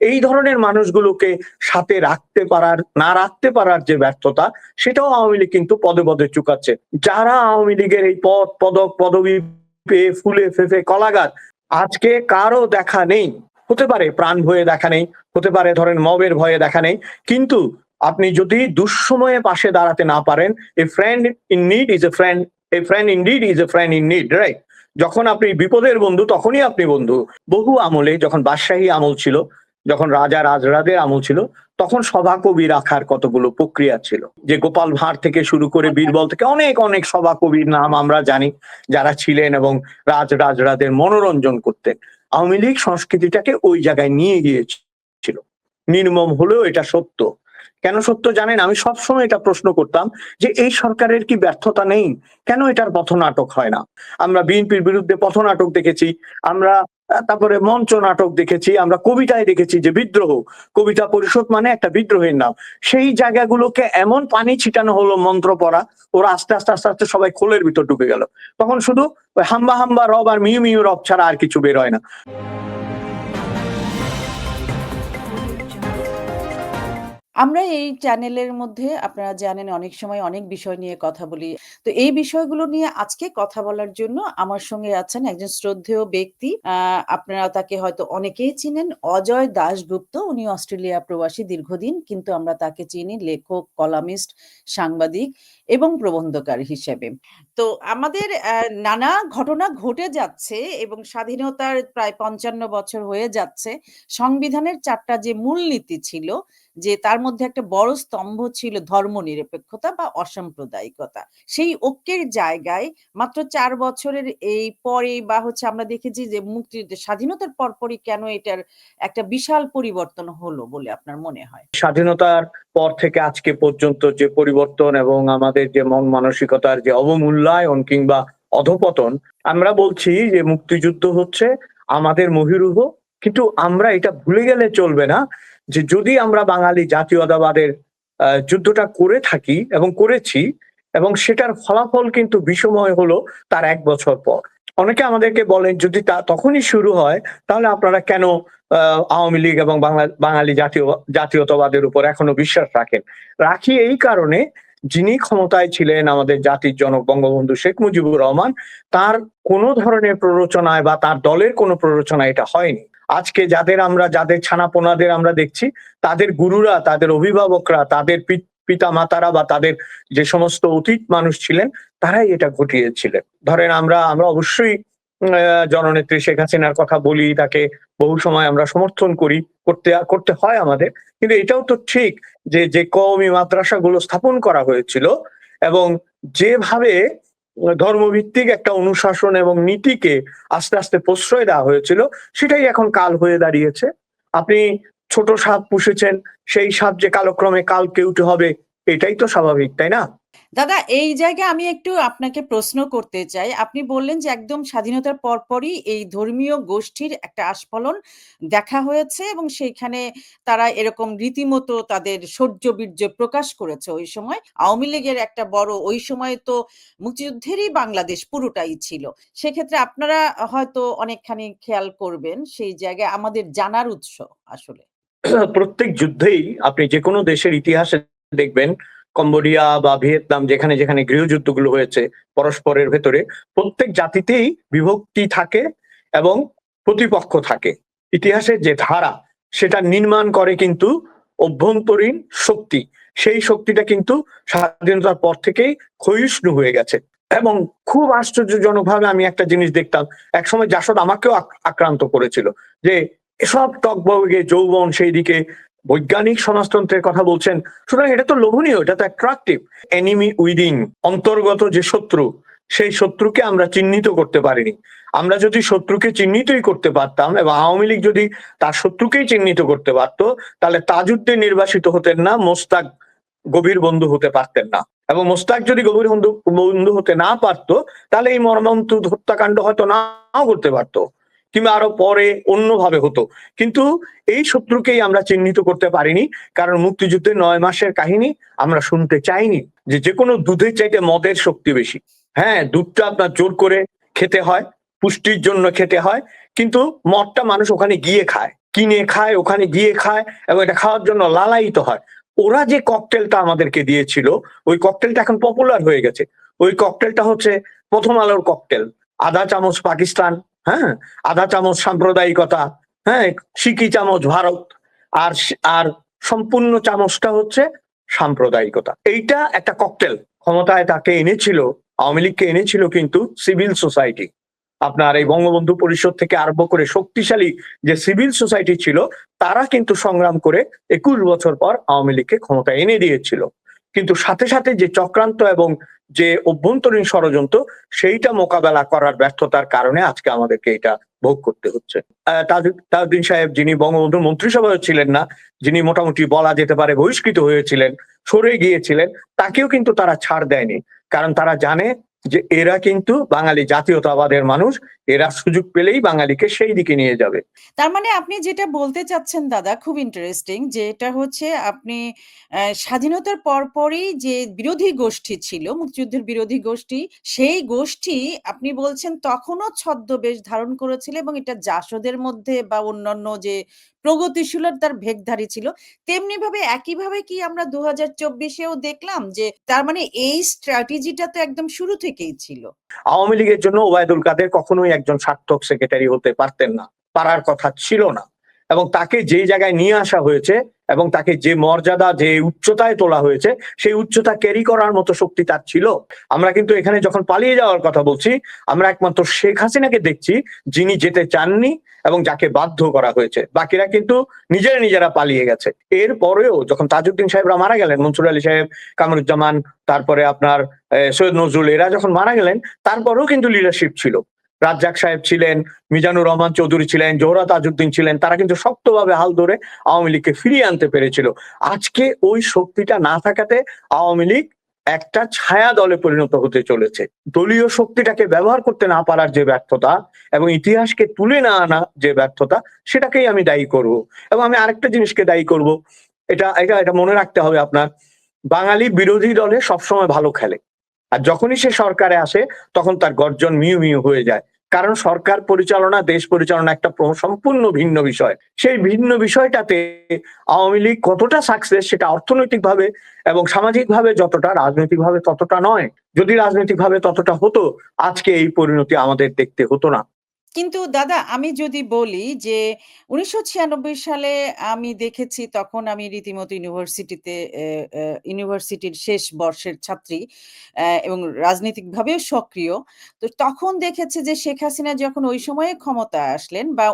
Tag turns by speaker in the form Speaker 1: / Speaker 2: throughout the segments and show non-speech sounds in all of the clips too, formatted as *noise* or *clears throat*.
Speaker 1: এই ধরনের মানুষগুলোকে সাথে রাখতে পারার, না রাখতে পারার যে ব্যর্থতা, সেটাও আওয়ামী লীগ কিন্তু পদে পদে চুকাচ্ছে। যারা আওয়ামী লীগের এই পদ, পদক, পদবি পেয়ে ফুলে ফেফে কলাগাছ, আজকে কারও দেখা নেই। হতে পারে প্রাণ ভয়ে দেখা নেই, হতে পারে ধরেন মবের ভয়ে দেখা নেই, কিন্তু আপনি যদি দুঃসময়ে পাশে দাঁড়াতে না পারেন a friend in need is a friend a friend in need is a friend in need right যখন আপনি বিপদের বন্ধু, তখনই আপনি বন্ধু। বহু আমলে, যখন বাদশাহী আমল ছিল যখন রাজা রাজরাদের আমল ছিল, তখন সভাকবি রাখার কতগুলো প্রক্রিয়া ছিল। যে গোপাল ভাঁড় থেকে শুরু করে বীরবল থেকে অনেক অনেক সভাকবির নাম আমরা জানি, যারা ছিলেন এবং রাজ রাজরাদের মনোরঞ্জন করতেন। আওয়ামী লীগ সংস্কৃতিটাকে ওই জায়গায় নিয়ে গিয়েছিল। নির্মম হলেও এটা সত্য। কেন সত্য জানেন আমি সবসময় এটা প্রশ্ন করতাম যে এই সরকারের কি ব্যর্থতা নেই? কেন এটার পথনাটক হয় না? আমরা বিএনপির বিরুদ্ধে পথনাটক দেখেছি, আমরা তারপরে মঞ্চ নাটক দেখেছি, আমরা কবিতায় দেখেছি যে বিদ্রোহ। কবিতা পরিষদ মানে একটা বিদ্রোহের নাম। সেই জায়গাগুলোকে এমন পানি ছিটানো হলো মন্ত্র পড়া, ওরা আস্তে আস্তে আস্তে আস্তে সবাই খোলের ভিতর ঢুকে গেল। তখন শুধু হাম্বা হাম্বা রব আর মিউ মিউ রব ছাড়া আর কিছু বের হয় না।
Speaker 2: আমরা এই চ্যানেলের মধ্যে আপনারা জানেন অনেক সময় অনেক বিষয় নিয়ে কথা বলি। তো এই বিষয়গুলো নিয়ে আজকে কথা বলার জন্য আমার সঙ্গে আছেন একজন শ্রদ্ধেয় ব্যক্তি। আপনারা তাকে হয়তো অনেকেই চিনেন অজয় দাশগুপ্ত। উনি অস্ট্রেলিয়া প্রবাসী দীর্ঘদিন। কিন্তু আমরা তাকে চিনি লেখক, কলামিস্ট, সাংবাদিক এবং প্রবন্ধকার হিসেবে। তো আমাদের নানা ঘটনা ঘটে যাচ্ছে এবং স্বাধীনতার প্রায় ৫৫ বছর হয়ে যাচ্ছে। সংবিধানের ৪ টা যে মূলনীতি ছিল, যে তার মধ্যে একটা বড় স্তম্ভ ছিল ধর্মনিরপেক্ষতা বা অসাম্প্রদায়িকতা। সেই ঐক্যের জায়গায় মাত্র চার বছরের এই পরে বা হচ্ছে আমরা দেখেছি যে মুক্তিযুদ্ধ স্বাধীনতার পরপরই কেন এটার একটা বিশাল পরিবর্তন হলো বলে আপনার মনে হয়?
Speaker 1: স্বাধীনতার পর থেকে আজকে পর্যন্ত যে পরিবর্তন এবং আমাদের যে মন মানসিকতার যে অবমূল্যায়ন কিংবা অধপতন, আমরা বলছি যে মুক্তিযুদ্ধ হচ্ছে আমাদের মহিরুহ। কিন্তু আমরা এটা ভুলে গেলে চলবে না যে যদি আমরা বাঙালি জাতীয়তাবাদের যুদ্ধটা করে থাকি এবং করেছি এবং সেটার ফলাফল কিন্তু বিষময় হলো তার এক বছর পর। অনেকে আমাদেরকে বলেন, যদি তা তখনই শুরু হয়, তাহলে আপনারা কেন আওয়ামী লীগ এবং বাঙালি জাতীয়, জাতীয়তাবাদের উপর এখনও বিশ্বাস রাখেন? রাখি এই কারণে যিনি ক্ষমতায় ছিলেন আমাদের জাতির জনক বঙ্গবন্ধু শেখ মুজিবুর রহমান, তার কোনো ধরনের প্ররোচনায় বা তার দলের কোনো প্ররোচনায় এটা হয়নি। আজকে যাদের আমরা, যাদের ছানাপোনাদের আমরা দেখছি, তাদের গুরুরা, তাদের অভিভাবকরা, তাদের পিতা মাতারা বা তাদের যে সমস্ত অতীত মানুষ ছিলেন, তারাই এটা ঘটিয়েছিলেন। ধরেন আমরা আমরা অবশ্যই জননেত্রী শেখ হাসিনার কথা বলি, তাকে বহু সময় আমরা সমর্থন করি, করতে করতে হয় আমাদের। কিন্তু এটাও তো ঠিক যে যে কওমি মাদ্রাসাগুলো স্থাপন করা হয়েছিল এবং যেভাবে ধর্মভিত্তিক একটা অনুশাসন এবং নীতিকে আস্তে আস্তে প্রশ্রয় দেওয়া হয়েছিল, সেটাই এখন কাল হয়ে দাঁড়িয়েছে। আপনি ছোট সাপ পুষেছেন, সেই সাপ যে কালক্রমে কাল কেউটে হবে, এটাই তো স্বাভাবিক, তাই না?
Speaker 2: দাদা, এই জায়গায় আমি একটু আপনাকে প্রশ্ন করতে চাই। আপনি বললেন যে একদম স্বাধীনতার পরপরই এই ধর্মীয় গোষ্ঠীর একটা আস্ফলন দেখা হয়েছে এবং সেইখানে তারা এরকম রীতিমতো তাদের শৌর্য-বীর্য প্রকাশ করেছে ওই সময়। আওয়ামী লীগের একটা বড়, ওই সময় তো মুক্তিযুদ্ধেরই বাংলাদেশ পুরোটাই ছিল। সেক্ষেত্রে আপনারা হয়তো অনেকখানি খেয়াল করবেন সেই জায়গায় আমাদের জানার উৎস আসলে।
Speaker 1: প্রত্যেক যুদ্ধেই আপনি যে কোনো দেশের ইতিহাসে দেখবেন কম্বোডিয়া বা ভিয়েতনাম যেখানে যেখানে গৃহযুদ্ধগুলো হয়েছে পরস্পরের ভেতরে, প্রত্যেক জাতিতেই বিভক্তি থাকে এবং প্রতিপক্ষ থাকে। ইতিহাসের যে ধারা, সেটা নির্মাণ করে কিন্তু অভ্যন্তরীণ শক্তি। সেই শক্তিটা কিন্তু স্বাধীনতার পর থেকেই ক্ষয়িষ্ণু হয়ে গেছে। এবং খুব আশ্চর্যজনকভাবে আমি একটা জিনিস দেখতাম, একসময় জাসদ আমাকেও আক্রান্ত করেছিল যে, এসব টকবগে যৌবন সেই দিকে বৈজ্ঞানিক সমাজতন্ত্রের কথা বলছেন। সুতরাং এটা তো লোভনীয়, এটা তো অ্যাট্রাকটিভ এনিমি উইদিং অন্তর্গত যে শত্রু, সেই শত্রুকে আমরা চিহ্নিত করতে পারিনি। আমরা যদি শত্রুকে চিহ্নিতই করতে পারতাম এবং আওয়ামী লীগ যদি তার শত্রুকেই চিহ্নিত করতে পারতো, তাহলে তাজুদ্দে নির্বাসিত হতেন না, মোস্তাক গভীর বন্ধু হতে পারতেন না। এবং মোস্তাক যদি গভীর বন্ধু বন্ধু হতে না পারতো, তাহলে এই মর্মন্তুদ হত্যাকাণ্ড হয়তো নাও করতে পারতো। কিংবা আরও পরে অন্যভাবে হতো। কিন্তু এই শত্রুকেই আমরা চিহ্নিত করতে পারিনি, কারণ মুক্তিযুদ্ধের নয় মাসের কাহিনী আমরা শুনতে চাইনি যে যে কোনো দুধের চাইতে মদের শক্তি বেশি। হ্যাঁ দুধটা আপনার জোর করে খেতে হয়, পুষ্টির জন্য খেতে হয়, কিন্তু মদটা মানুষ ওখানে গিয়ে খায়, কিনে খায়, ওখানে গিয়ে খায় এবং এটা খাওয়ার জন্য লালায়িত হয়। ওরা যে ককটেলটা আমাদেরকে দিয়েছিল, ওই ককটেলটা এখন পপুলার হয়ে গেছে। ওই ককটেলটা হচ্ছে প্রথম আলোর ককটেল, আধা চামচ পাকিস্তান হ্যাঁ? আধা চামচ সাম্প্রদায়িকতা হ্যাঁ? সিকি চামচ ভারত, আর আর সম্পূর্ণ চামচটা হচ্ছে সাম্প্রদায়িকতা। এইটা একটা ককটেল ক্ষমতায় তাকে এনেছিল, আওয়ামী লীগকে এনেছিল কিন্তু সিভিল সোসাইটি আপনার এই বঙ্গবন্ধু পরিষদ থেকে আরম্ভ করে শক্তিশালী যে সিভিল সোসাইটি ছিল, তারা কিন্তু সংগ্রাম করে একুশ বছর পর আওয়ামী লীগকে ক্ষমতা এনে দিয়েছিল। কিন্তু সাথে সাথে যে চক্রান্ত এবং যে অভ্যন্তরীণ ষড়যন্ত্র, সেইটা মোকাবেলা করার ব্যর্থতার কারণে আজকে আমাদেরকে এটা ভোগ করতে হচ্ছে। তাজউদ্দিন সাহেব যিনি বঙ্গবন্ধুর মন্ত্রিসভায় ছিলেন না, যিনি মোটামুটি বলা যেতে পারে বহিষ্কৃত হয়েছিলেন, সরে গিয়েছিলেন, তাকেও কিন্তু তারা ছাড় দেয়নি। কারণ তারা জানে যে এরা কিন্তু বাঙালি জাতীয়তাবাদের মানুষ এরা সুযোগ পেলেই বাঙালিকে সেই দিকে নিয়ে যাবে।
Speaker 2: তার মানে আপনি যেটা বলতে চাচ্ছেন দাদা খুব ইন্টারেস্টিং যে এটা হচ্ছে আপনি স্বাধীনতার পরপরই যে বিরোধী গোষ্ঠী ছিল মুক্তিযুদ্ধের বিরোধী গোষ্ঠী সেই গোষ্ঠী আপনি বলছেন তখনও ছদ্মবেশ ধারণ করেছিল এবং এটা জাসদের মধ্যে বা অন্যান্য যে প্রগতিশীলতার ভেগধারী ছিল। তেমনি ভাবে একইভাবে কি আমরা দু হাজার চব্বিশেও দেখলাম যে তার মানে এই স্ট্র্যাটেজিটা তো একদম শুরু থেকেই ছিল।
Speaker 1: আওয়ামী লীগের জন্য ওবায়দুল কাদের কখনোই একজন সার্থক সেক্রেটারি হতে পারতেন না। পারার কথা ছিল না। এবং তাকে যে জায়গায় নিয়ে আসা হয়েছে এবং তাকে যে মর্যাদা, যে উচ্চতায় তোলা হয়েছে, সেই উচ্চতা ক্যারি করার মতো শক্তি তার ছিল। আমরা কিন্তু এখানে যখন পালিয়ে যাওয়ার কথা বলছি, আমরা একমাত্র শেখ হাসিনাকে দেখছি যিনি যেতে চাননি এবং যাকে বাধ্য করা হয়েছে। বাকিরা কিন্তু নিজেরা নিজেরা পালিয়ে গেছে। এর পরেও যখন তাজউদ্দিন সাহেবরা মারা গেলেন, মনসুর আলী সাহেব কামরুজ্জামান তারপরে আপনার সৈয়দ নজরুল, এরা যখন মারা গেলেন, তারপরেও কিন্তু লিডারশিপ ছিল। রাজ্জাক সাহেব ছিলেন, মিজানুর রহমান চৌধুরী ছিলেন জোহরা তাজউদ্দিন ছিলেন, তারা কিন্তু শক্তভাবে হাল ধরে আওয়ামী লীগকে ফিরিয়ে আনতে পেরেছিল। আজকে ওই শক্তিটা না থাকাতে আওয়ামী লীগ একটা ছায়া দলে পরিণত হতে চলেছে। দলীয় শক্তিটাকে ব্যবহার করতে না পারার যে ব্যর্থতা এবং ইতিহাসকে তুলে না আনা যে ব্যর্থতা, সেটাকেই আমি দায়ী করব। এবং আমি আরেকটা জিনিসকে দায়ী করব। এটা এটা এটা মনে রাখতে হবে আপনার। বাঙালি বিরোধী দলে সবসময় ভালো খেলে। আর যখনই সে সরকারে আসে, তখন তার গর্জন মিউ মিউ হয়ে যায়। কারণ সরকার পরিচালনা, দেশ পরিচালনা একটা সম্পূর্ণ ভিন্ন বিষয়। সেই ভিন্ন বিষয়টাতে আওয়ামী লীগ কতটা সাকসেস সেটা অর্থনৈতিকভাবে এবং সামাজিকভাবে যতটা, রাজনৈতিকভাবে ততটা নয়। যদি রাজনৈতিকভাবে ততটা হতো, আজকে এই পরিণতি আমাদের দেখতে হতো না।
Speaker 2: কিন্তু দাদা, আমি যদি বলি যে, উনিশশো ছিয়ানব্বই সালে আমি দেখেছি তখন আমি রীতিমতো ইউনিভার্সিটিতে ইউনিভার্সিটির শেষ বর্ষের ছাত্রী এবং রাজনৈতিকভাবেও সক্রিয়। তো তখন দেখেছি যে, শেখ হাসিনা যখন ওই সময়ে ক্ষমতায় আসলেন বা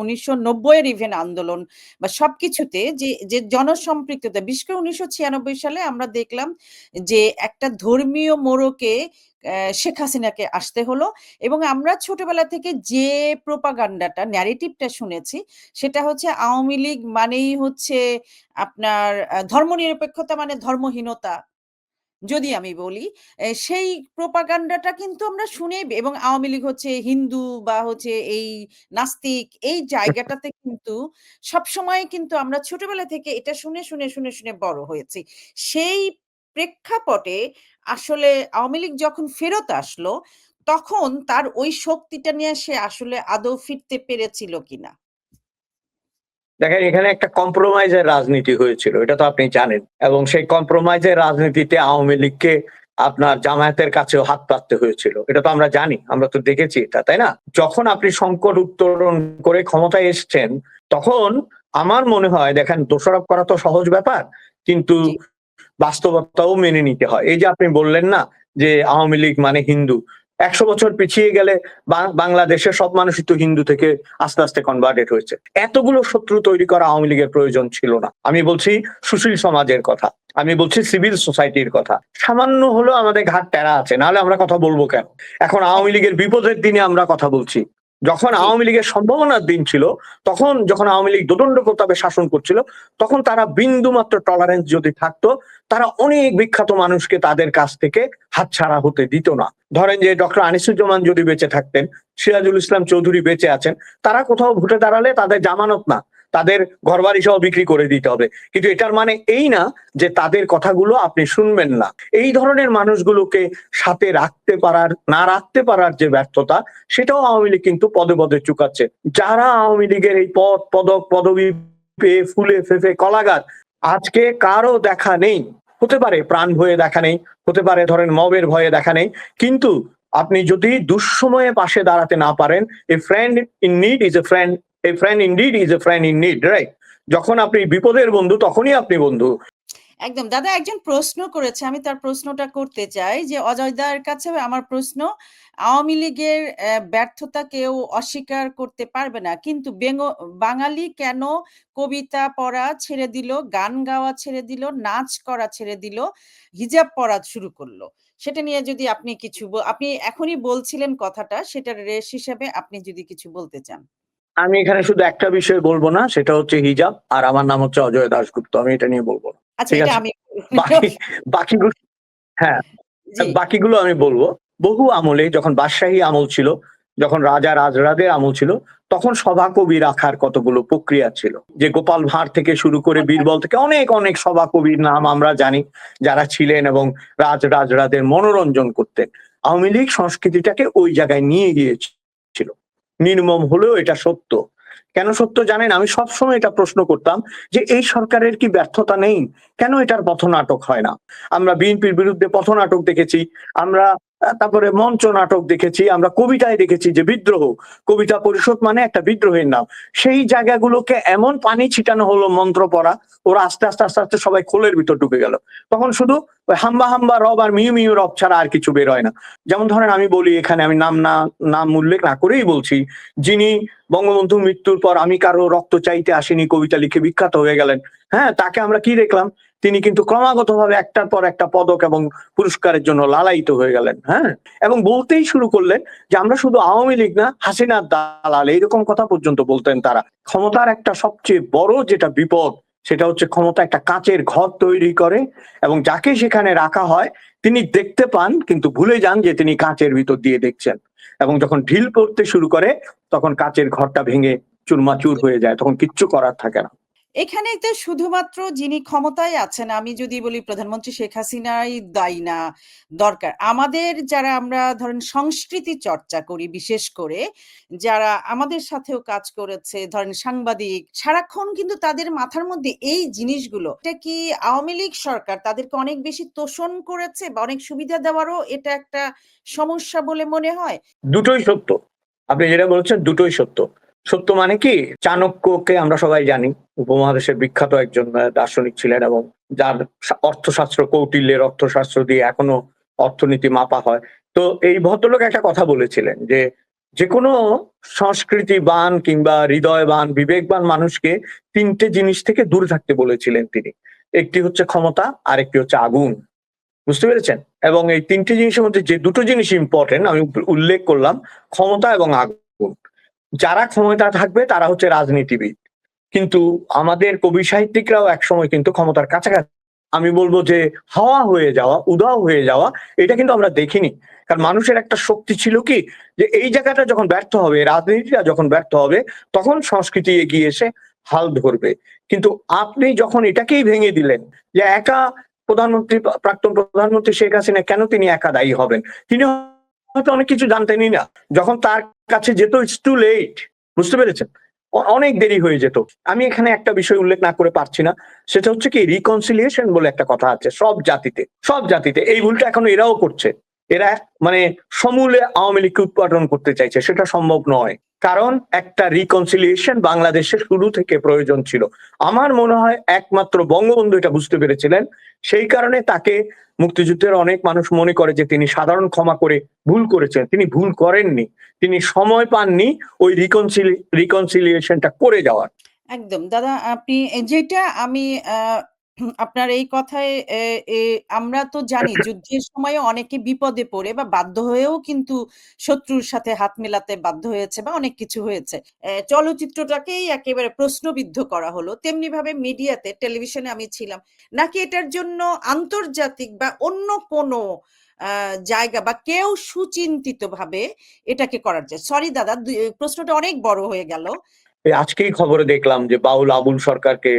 Speaker 2: উনিশশো নব্বইয়ের ইভেন আন্দোলন বা সবকিছুতে যে যে জনসম্পৃক্ততা, বিশেষ করে উনিশশো ছিয়ানব্বই সালে আমরা দেখলাম যে, একটা ধর্মীয় মোড়কে শেখ হাসিনাকে আসতে হলো এবং আমরা ছোটবেলা থেকে যে প্রোপাগান্ডাটা, ন্যারেটিভটা শুনেছি, সেটা হচ্ছে আওয়ামী লীগ মানেই হচ্ছে আপনার ধর্মনিরপেক্ষতা মানে ধর্মহীনতা। যদি আমি বলি সেই প্রোপাগান্ডাটা কিন্তু আমরা শুনে এবং আওয়ামী লীগ হচ্ছে হিন্দু বা হচ্ছে এই নাস্তিক, এই জায়গাটাতে কিন্তু সবসময় কিন্তু আমরা ছোটবেলা থেকে এটা শুনে শুনে শুনে শুনে বড় হয়েছি। সেই প্রেক্ষাপটে আসলে আওয়ামী লীগ যখন ফেরত আসলো তখন তার ওই শক্তিটা নিয়ে সে আসলে আদৌ ফিরতে পেরেছিল কিনা?
Speaker 1: দেখেন এখানে একটা কম্প্রোমাইজের রাজনীতি হয়েছিল এটা তো আপনি জানেন। এবং সেই কম্প্রোমাইজের রাজনীতিতে আওয়ামী লীগকে আপনার জামায়াতের কাছেও হাত পাততে হয়েছিল। এটা তো আমরা জানি আমরা তো দেখেছি এটা তাই না? যখন আপনি সংকট উত্তরণ করে ক্ষমতায় এসছেন তখন আমার মনে হয় দেখেন দোষারোপ করা তো সহজ ব্যাপার কিন্তু। বাস্তবতাও মেনে নিতে হয়। এই যে আপনি বললেন না যে আওয়ামী লীগ মানে হিন্দু, একশো বছর পিছিয়ে গেলে বাংলাদেশের সব মানুষই তো হিন্দু থেকে আস্তে আস্তে কনভার্টেড হয়েছে। এতগুলো শত্রু তৈরি করা আওয়ামী লীগের প্রয়োজন ছিল না। আমি বলছি সুশীল সমাজের কথা, আমি বলছি সিভিল সোসাইটির কথা। সামান্য হলেও আমাদের ঘাট টেরা আছে, নাহলে আমরা কথা বলব কেন? এখন আওয়ামী লীগের বিপদের দিনে আমরা কথা বলছি। যখন আওয়ামী লীগের সম্ভাবনার দিন ছিল তখন যখন আওয়ামী লীগ দোদণ্ড প্রতাপে শাসন করছিল তখন তারা বিন্দু মাত্র টলারেন্স যদি থাকতো তারা অনেক বিখ্যাত মানুষকে তাদের কাছ থেকে হাতছাড়া হতে দিত না। ধরেন যে ডক্টর আনিসুজ্জামান যদি বেঁচে থাকতেন সিরাজুল ইসলাম চৌধুরী বেঁচে আছেন তারা কোথাও ভোটে দাঁড়ালে তাদের জামানত না। তাদের ঘরবাড়ি সহ বিক্রি করে দিতে হবে। কিন্তু এটার মানে এই না যে তাদের কথাগুলো আপনি শুনবেন না। এই ধরনের মানুষগুলোকে সাথে রাখতে পারার, না রাখতে পারার যে ব্যর্থতা, সেটাও আওয়ামী লীগ কিন্তু পদে পদে চুকাচ্ছে। যারা আওয়ামী লীগের এই পদ, পদক, পদবি পেয়ে ফুলে ফেফে কলাগাছ আজকে কারও দেখা নেই। হতে পারে প্রাণ ভয়ে দেখা নেই, হতে পারে ধরেন মবের ভয়ে দেখা নেই, কিন্তু আপনি যদি দুঃসময়ে পাশে দাঁড়াতে না পারেন a friend in need is a friend friend in need is a friend in need right যখন আপনি বিপদের বন্ধু, তখনই আপনি বন্ধু।
Speaker 2: একদম। দাদা, একজন প্রশ্ন করেছে, আমি তার প্রশ্নটা করতে চাই যে অজয়দার কাছে আমার প্রশ্ন, আওয়ামী লীগের ব্যর্থতা কেউ অস্বীকার করতে পারবে না, কিন্তু বাঙালি কেন কবিতা পড়া ছেড়ে দিল, গান গাওয়া ছেড়ে দিল, নাচ করা ছেড়ে দিল, হিজাব পরা শুরু করল? সেটা নিয়ে যদি আপনি কিছু আপনি এখনই বলছিলেন কথাটা, সেটার রেশ হিসাবে আপনি যদি কিছু বলতে চান।
Speaker 1: আমি এখানে শুধু একটা বিষয় বলব না সেটা হচ্ছে হিজাব আর আমার নাম হচ্ছে অজয় দাশগুপ্ত আমি এটা নিয়ে বলব না।
Speaker 2: আচ্ছা
Speaker 1: ঠিক আছে। বাকিগুলো হ্যাঁ বাকিগুলো আমি বলব। বহু আমলে যখন বাদশাহী আমল ছিল যখন রাজা রাজরাদের আমল ছিল তখন সভা কবি রাখার কতগুলো প্রক্রিয়া ছিল। যে গোপাল ভাঁড় থেকে শুরু করে বীরবল থেকে অনেক অনেক সভা কবির নাম আমরা জানি যারা ছিলেন এবং রাজ রাজরাদের মনোরঞ্জন করতেন। আওয়ামী লীগ সংস্কৃতিটাকে ওই জায়গায় নিয়ে গিয়েছিল নির্মম হলেও এটা সত্য। কেন সত্য জানেন? আমি সবসময় এটা প্রশ্ন করতাম যে এই সরকারের কি ব্যর্থতা নেই? কেন এটার পথনাটক হয় না? আমরা বিএনপির বিরুদ্ধে পথনাটক দেখেছি। আমরা তারপরে মঞ্চ নাটক দেখেছি, আমরা কবিতায় দেখেছি যে বিদ্রোহ। কবিতা পরিষদ মানে একটা বিদ্রোহের নাম। সেই জায়গাগুলোকে এমন পানি ছিটানো হলো মন্ত্র পড়া, ওরা আস্তে আস্তে আস্তে আস্তে সবাই খোলের ভিতর ঢুকে গেল। তখন শুধু হাম্বা হাম্বা, রব আর মিউ মিউ রব ছাড়া আর কিছু বের হয় না। যেমন ধরেন আমি বলি এখানে, আমি নাম, না, নাম উল্লেখ না করেই বলছি, যিনি বঙ্গবন্ধু মৃত্যুর পর আমি কারও রক্ত চাইতে আসিনি, কবিতা লিখে বিখ্যাত হয়ে গেলেন। হ্যাঁ তাকে আমরা কি দেখলাম? তিনি কিন্তু ক্রমাগত ভাবে একটার পর একটা পদক এবং পুরস্কারের জন্য লালায়িত হয়ে গেলেন হ্যাঁ? এবং বলতেই শুরু করলেন যে, আমরা শুধু আওয়ামী লীগ না, হাসিনার দালাল এইরকম কথা পর্যন্ত বলতেন তারা। ক্ষমতার একটা সবচেয়ে বড় যেটা বিপদ, সেটা হচ্ছে ক্ষমতা একটা কাঁচের ঘর তৈরি করে এবং যাকে সেখানে রাখা হয়, তিনি দেখতে পান, কিন্তু ভুলে যান যে, তিনি কাঁচের ভিতর দিয়ে দেখছেন। এবং যখন ঢিল পড়তে শুরু করে, তখন কাঁচের ঘরটা ভেঙে চুরমাচুর হয়ে যায়, তখন কিচ্ছু করার থাকে না।
Speaker 2: এখানে তো শুধুমাত্র যিনি ক্ষমতায় আছেন, আমি যদি বলি প্রধানমন্ত্রী শেখ হাসিনাই দায়ী না, দরকার। আমাদের যারা আমরা ধরেন সংস্কৃতি চর্চা করি, বিশেষ করে যারা আমাদের সাথেও কাজ করেছে, ধরেন সাংবাদিক, সারাক্ষণ কিন্তু তাদের মাথার মধ্যে এই জিনিসগুলো, এটা কি আওয়ামী লীগ সরকার তাদেরকে অনেক বেশি তোষণ করেছে বা অনেক সুবিধা দেওয়ারও এটা একটা সমস্যা বলে মনে হয়?
Speaker 1: দুটোই সত্য। আপনি যেটা বলছেন দুটোই সত্য। সত্য মানে কি? চাণক্যকে আমরা সবাই জানি। উপমহাদেশের বিখ্যাত একজন দার্শনিক ছিলেন এবং যার অর্থশাস্ত্র কৌটিল্যের অর্থশাস্ত্র দিয়ে এখনও অর্থনীতি মাপা হয়। তো এই ভদ্রলোক একটা কথা বলেছিলেন যে যে কোনো সংস্কৃতিবান কিংবা হৃদয়বান, বিবেকবান মানুষকে তিনটে জিনিস থেকে দূরে থাকতে বলেছিলেন তিনি। একটি হচ্ছে ক্ষমতা আর একটি হচ্ছে আগুন। বুঝতে পেরেছেন? এবং এই তিনটে জিনিসের মধ্যে যে দুটো জিনিস ইম্পর্টেন্ট আমি উল্লেখ করলাম, ক্ষমতা এবং আগুন। যারা ক্ষমতা থাকবে তারা হচ্ছে রাজনীতিবিদ। কিন্তু আমাদের কবি সাহিত্যিকরাও একসময় কিন্তু ক্ষমতার কাছাকাছি। আমি বলব যে হাওয়া হয়ে যাওয়া, উদাও হয়ে যাওয়া, এটা কিন্তু আমরা দেখিনি। কারণ মানুষের একটা শক্তি ছিল কি? যে এই জায়গাটা যখন ব্যর্থ হবে, রাজনীতিটা যখন ব্যর্থ হবে, তখন সংস্কৃতি এগিয়ে এসে হাল ধরবে। কিন্তু আপনি যখন এটাকেই ভেঙে দিলেন, যে একা প্রধানমন্ত্রী, প্রাক্তন প্রধানমন্ত্রী শেখ হাসিনা, কেন তিনি একা দায়ী হবেন? তিনি হয়তো অনেক কিছু জানতেনই না। যখন তার কাছে যেত ইটস টু লেট বুঝতে পেরেছেন? অনেক দেরি হয়ে যেত। আমি এখানে একটা বিষয় উল্লেখ না করে পারছি না। সেটা হচ্ছে কি রিকনসিলিয়েশন বলে একটা কথা আছে সব জাতিতে সব জাতিতে। এই ভুলটা এখন এরাও করছে। এরা মানে সমূলে আওয়ামী লীগকে উৎপাদন করতে চাইছে, সেটা সম্ভব নয়। কারণ একটা রিকনসিলিয়েশন বাংলাদেশের শুরু থেকে প্রয়োজন ছিল। আমার মনে হয় একমাত্র বঙ্গবন্ধু এটা বুঝতে পেরেছিলেন। সেই কারণে তাকে মুক্তিযুদ্ধের অনেক মানুষ মনে করে যে তিনি সাধারণ ক্ষমা করে ভুল করেছেন। তিনি ভুল করেননি। তিনি সময় পাননি ওই রিকনসিলি রিকনসিলিয়েশনটা করে যাওয়ার।
Speaker 2: একদম। দাদা, আপনি যেটা আমি আপনার এই কথায় আমরা তো জানি *coughs* যুদ্ধের সময় অনেকে বিপদে পড়ে বা বাধ্য হয়েও কিন্তু শত্রুর সাথে হাত মেলাতে বাধ্য হয়েছে বা অনেক কিছু হয়েছে। চলচ্চিত্রটাকেই একেবারে প্রশ্নবিদ্ধ করা হলো। তেমনি ভাবে মিডিয়াতে টেলিভিশনে আমি ছিলাম। নাকি এটার জন্য আন্তর্জাতিক বা অন্য কোনো জায়গা বা কেউ সুচিন্তিত ভাবে এটাকে করার যায় সরি দাদা প্রশ্নটা অনেক বড় হয়ে গেল।
Speaker 1: আজকেই খবরে দেখলাম যে বাউল আবুল সরকারকে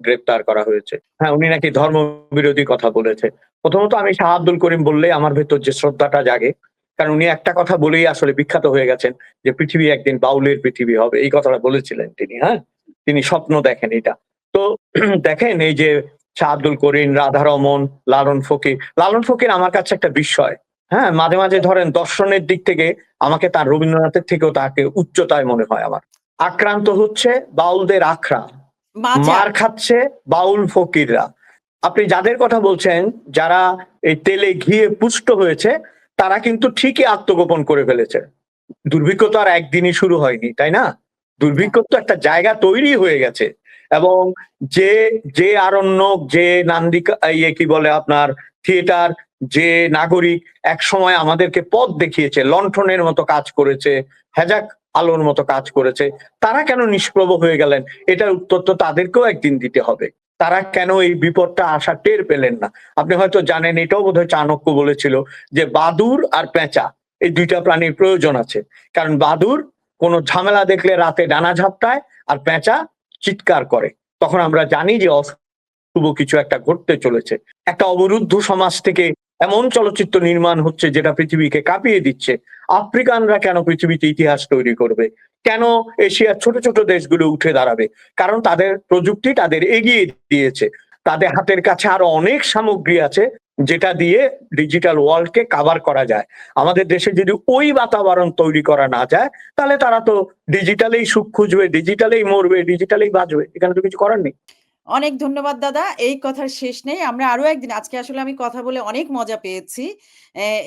Speaker 1: গ্রেপ্তার করা হয়েছে। হ্যাঁ উনি নাকি ধর্ম বিরোধী কথা বলেছে। প্রথমত আমি শাহ আব্দুল করিম বললেই আমার ভেতর যে শ্রদ্ধাটা জাগে। কারণ উনি একটা কথা বলেই আসলে বিখ্যাত হয়ে গেছেন যে পৃথিবী একদিন বাউলের পৃথিবী হবে। এই কথাটা বলেছিলেন তিনি হ্যাঁ? তিনি স্বপ্ন দেখেন এটা। তো *clears throat* দেখেন এই যে শাহ আব্দুল করিম রাধারমন লালন ফকির। লালন ফকির আমার কাছে একটা বিস্ময় হ্যাঁ? মাঝে মাঝে ধরেন দর্শনের দিক থেকে আমাকে তার রবীন্দ্রনাথের থেকেও তাকে উচ্চতায় মনে হয় আমার। আক্রান্ত হচ্ছে বাউলদের আখড়া। মার খাচ্ছে বাউল ফকিররা। আপনি যাদের কথা বলছেন, যারা এই তেলে ঘিয়ে পুষ্ট হয়েছে, তারা কিন্তু ঠিকই আত্মগোপন করে ফেলেছে। দুর্ভিক্ষ তো আর একদিনই শুরু হয়নি, তাই না? দুর্ভিক্ষ তো একটা জায়গা তৈরি হয়ে গেছে। এবং যে যে আরণ্যক, যে নান্দিকা ইয়ে কি বলে আপনার, থিয়েটার, যে নাগরিক এক সময় আমাদেরকে পথ দেখিয়েছে, লণ্ঠনের মতো কাজ করেছে। হেজাক আলোর মতো কাজ করেছে, তারা কেন নিষ্প্রভ হয়ে গেলেন? এটার উত্তর তো তাদেরকেও একদিন দিতে হবে। তারা কেন এই বিপদটা আসা টের পেলেন না? আপনি হয়তো জানেন, এটাও বোধহয় চাণক্য বলেছিল যে বাদুর আর পেঁচা, এই দুইটা প্রাণীর প্রয়োজন আছে। কারণ বাদুর কোনো ঝামেলা দেখলে রাতে ডানা ঝাপটায় আর পেঁচা চিৎকার করে। তখন আমরা জানি যে অশুভ কিছু একটা ঘটতে চলেছে। একটা অবরুদ্ধ সমাজ থেকে এমন চলচ্চিত্র নির্মাণ হচ্ছে যেটা পৃথিবীকে কাঁপিয়ে দিচ্ছে। আফ্রিকানরা কেন পৃথিবীতে ইতিহাস তৈরি করবে কেন এশিয়ার ছোট ছোট দেশগুলো উঠে দাঁড়াবে কারণ তাদের প্রযুক্তি তাদের এগিয়ে দিয়েছে তাদের হাতের কাছে আরও অনেক সামগ্রী আছে, যেটা দিয়ে ডিজিটাল ওয়ার্ল্ডকে কাভার করা যায় আমাদের দেশে যদি ওই বাতাবরণ তৈরি করা না যায়, তাহলে তারা তো ডিজিটালেই সুখ খুঁজবে ডিজিটালেই মরবে ডিজিটালেই বাঁচবে এখানে তো কিছু করার নেই
Speaker 2: অনেক ধন্যবাদ দাদা। এই কথার শেষ নেই। আমরা আরও একদিন, আজকে আসলে আমি কথা বলে অনেক মজা পেয়েছি।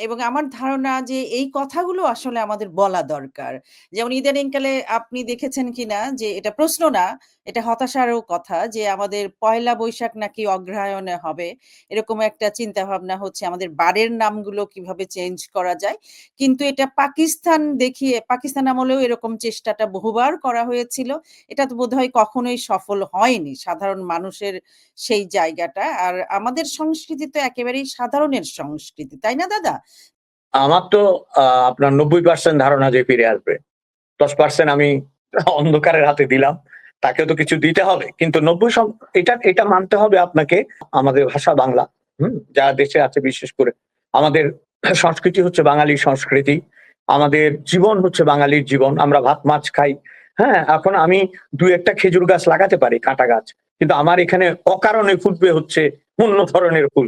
Speaker 2: এবং আমার ধারণা যে এই কথাগুলো আসলে আমাদের বলা দরকার। যেমন ইদানিংকালে আপনি দেখেছেন কিনা যে এটা প্রশ্ন না, এটা হতাশারও কথা যে আমাদের পয়লা বৈশাখ নাকি অগ্রহায়ণে হবে। এরকম একটা চিন্তা ভাবনা হচ্ছে আমাদের বারের নামগুলো কীভাবে চেঞ্জ করা যায়। কিন্তু এটা পাকিস্তান দেখিয়ে পাকিস্তান আমলেও এরকম চেষ্টাটা বহুবার করা হয়েছিল। এটা তো বোধহয় কখনোই সফল হয়নি। সাধারণ মানুষের সেই জায়গাটা। আর আমাদের সংস্কৃতি তো একেবারেই সাধারণের সংস্কৃতি। তাই না দাদা?
Speaker 1: আমার তো আপনার নব্বই পার্সেন্ট ধারণা যে ফিরে আসবে। দশ পার্সেন্ট আমি অন্ধকারের হাতে দিলাম। তাকে তো কিছু দিতে হবে। কিন্তু নব্বই এটা এটা মানতে হবে আপনাকে আমাদের ভাষা বাংলা, হুম? যারা দেশে আছে বিশেষ করে। আমাদের সংস্কৃতি হচ্ছে বাঙালি সংস্কৃতি। আমাদের জীবন হচ্ছে বাঙালির জীবন। আমরা ভাত, মাছ খাই। হ্যাঁ এখন আমি দু একটা খেজুর গাছ লাগাতে পারি, কাঁটা গাছ। কিন্তু আমার এখানে অকারণে ফুটবে হচ্ছে অন্য ধরনের ফুল।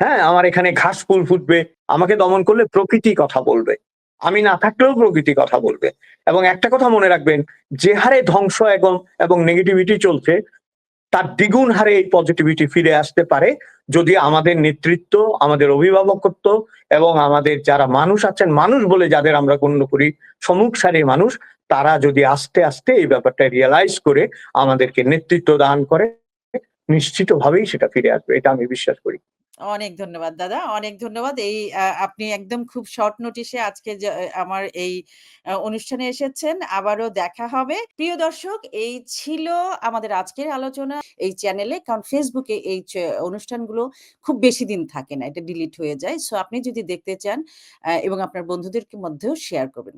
Speaker 1: হ্যাঁ আমার এখানে ঘাস ফুল ফুটবে। আমাকে দমন করলে প্রকৃতি কথা বলবে। আমি না থাকলেও প্রকৃতি কথা বলবে। এবং একটা কথা মনে রাখবেন, যে হারে ধ্বংস এবং এবং নেগেটিভিটি চলছে, তার দ্বিগুণ হারে এই পজিটিভিটি ফিরে আসতে পারে যদি আমাদের নেতৃত্ব, আমাদের অভিভাবকত্ব এবং আমাদের যারা মানুষ আছেন, মানুষ বলে যাদের আমরা গণ্য করি সম্মুখ সারির মানুষ, তারা যদি আস্তে আস্তে এই ব্যাপারটা রিয়েলাইজ করে আমাদেরকে নেতৃত্ব দান করে, নিশ্চিতভাবেই সেটা ফিরে আসবে। এটা আমি বিশ্বাস করি।
Speaker 2: অনেক ধন্যবাদ, দাদা। অনেক ধন্যবাদ। এই আপনি একদম খুব শর্ট নোটিসে আজকে আমার এই অনুষ্ঠানে এসেছেন। আবারও দেখা হবে। প্রিয় দর্শক, এই ছিল আমাদের আজকের আলোচনা এই চ্যানেলে। কারণ ফেসবুকে এই অনুষ্ঠানগুলো খুব বেশি দিন থাকে না। এটা ডিলিট হয়ে যায়। সো আপনি যদি দেখতে চান এবং আপনার বন্ধুদের মধ্যেও শেয়ার করবেন।